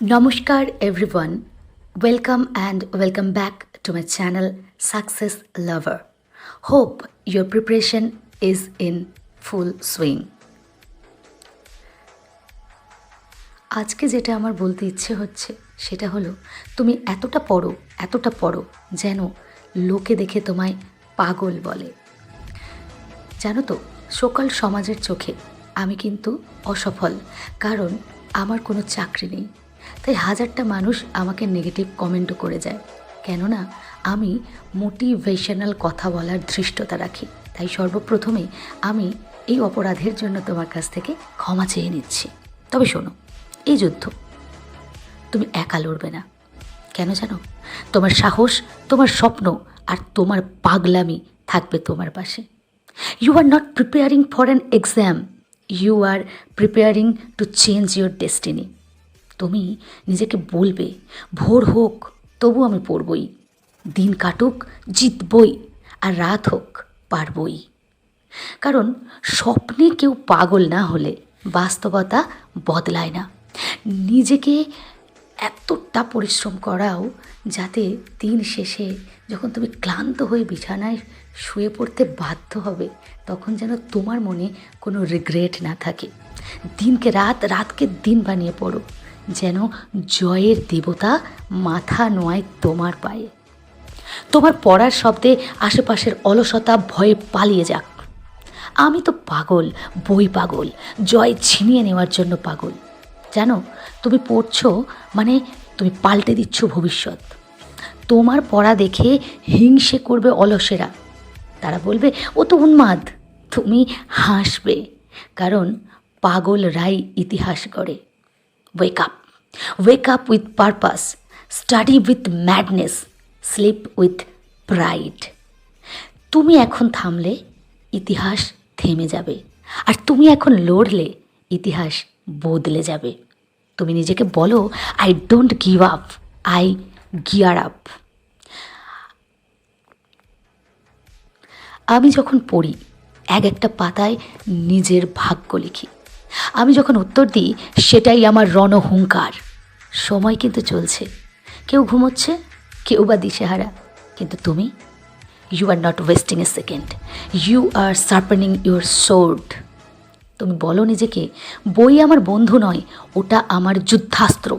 নমস্কার everyone welcome and welcome back to my channel success lover hope your preparation is in full swing আজকে যেটা আমার বলতে ইচ্ছে হচ্ছে, সেটা হলো, তুমি এতটা পড়ো এতটা পড়ো, যেন লোকে দেখে তোমায় পাগল বলে। জানো তো, সকল সমাজের চোখে আমি কিন্তু অসফল, কারণ আমার কোনো চাকরি নেই। তাই হাজারটা মানুষ আমাকে নেগেটিভ কমেন্টও করে যায়। কেননা, আমি মোটিভেশনাল কথা বলার ধৃষ্টতা রাখি। তাই সর্বপ্রথমে আমি এই অপরাধের জন্য তোমার কাছ থেকে ক্ষমা চেয়ে নিচ্ছি। তবে শোনো, এই যুদ্ধ তুমি একা লড়বে না। কেন জানো? তোমার সাহস, তোমার স্বপ্ন আর তোমার পাগলামি থাকবে তোমার পাশে। You are not preparing for an exam you are preparing to change your destiny তুমি নিজেকে বলবে, ভোর হোক, তবু আমি পড়বই। দিন কাটুক, জিতবই, আর রাত হোক, পারবই। কারণ স্বপ্নে কেউ পাগল না হলে বাস্তবতা বদলায় না। নিজেকে এতটা পরিশ্রম করাও যাতে দিন শেষে যখন তুমি ক্লান্ত হয়ে বিছানায় শুয়ে পড়তে বাধ্য হবে, তখন যেন তোমার মনে কোনো রিগ্রেট না থাকে। দিনকে রাত, রাতকে দিন বানিয়ে পড়ো। যেন জয়ের দেবতা মাথা নোয়ায় তোমার পায়ে। তোমার পড়ার শব্দে আশেপাশের অলসতা ভয়ে পালিয়ে যাক। আমি তো পাগল, বই পাগল, জয় ছিনিয়ে নেওয়ার জন্য পাগল। জানো, তুমি পড়ছো মানে তুমি পাল্টে দিচ্ছ ভবিষ্যৎ। তোমার পড়া দেখে হিংসে করবে অলসেরা। তারা বলবে, ও তো উন্মাদ, তুমি হাসবে। কারণ পাগলরাই ইতিহাস গড়ে। Wake up wake up with purpose study with madness sleep with pride তুমি এখন থামলে, ইতিহাস থেমে যাবে। আর তুমি এখন লড়লে, ইতিহাস বদলে যাবে। তুমি নিজেকে বলো I don't give up I gear up আমি যখন পড়ি, এক একটা পাতায় নিজের ভাগ্য লিখি। আমি যখন উত্তর দিই, সেটাই আমার রণহুঙ্কার। সময় কিন্তু চলছে। কেউ ঘুমোচ্ছে, কেউ বা দিশেহারা। কিন্তু তুমি you are not wasting a second you are sharpening your sword তুমি বলো নিজেকে, বই আমার বন্ধু নয়, ওটা আমার যুদ্ধাস্ত্র।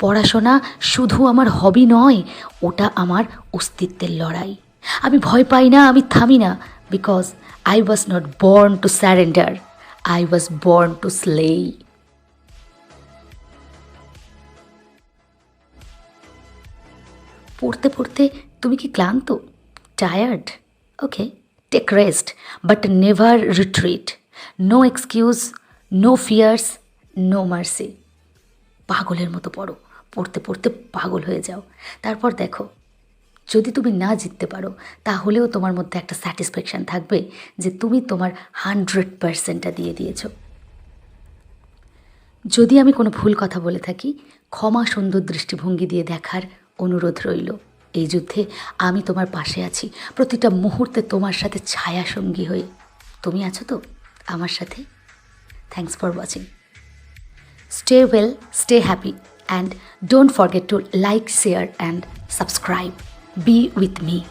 পড়াশোনা শুধু আমার হবি নয়, ওটা আমার অস্তিত্বের লড়াই। আমি ভয় পাই না, আমি থামি না because I was not born to surrender I was born to slay পড়তে পড়তে তুমি কি ক্লান্ত? Tired okay take rest but never retreat no excuse no fears no mercy পাগলের মতো পড়ো। পড়তে পড়তে পাগল হয়ে যাও। তারপর দেখো যদি তুমি না জিততে পারো, তাহলেও তোমার মধ্যে একটা স্যাটিসফ্যাকশান থাকবে যে তুমি তোমার হান্ড্রেড পারসেন্টটা দিয়ে দিয়েছ। যদি আমি কোনো ভুল কথা বলে থাকি, ক্ষমা সুন্দর দৃষ্টিভঙ্গি দিয়ে দেখার অনুরোধ রইল। এই যুদ্ধে আমি তোমার পাশে আছি। প্রতিটা মুহূর্তে তোমার সাথে ছায়া সঙ্গী হয়ে। তুমি আছো তো আমার সাথে? Thanks for watching stay well stay happy and don't forget to like share and subscribe be with me.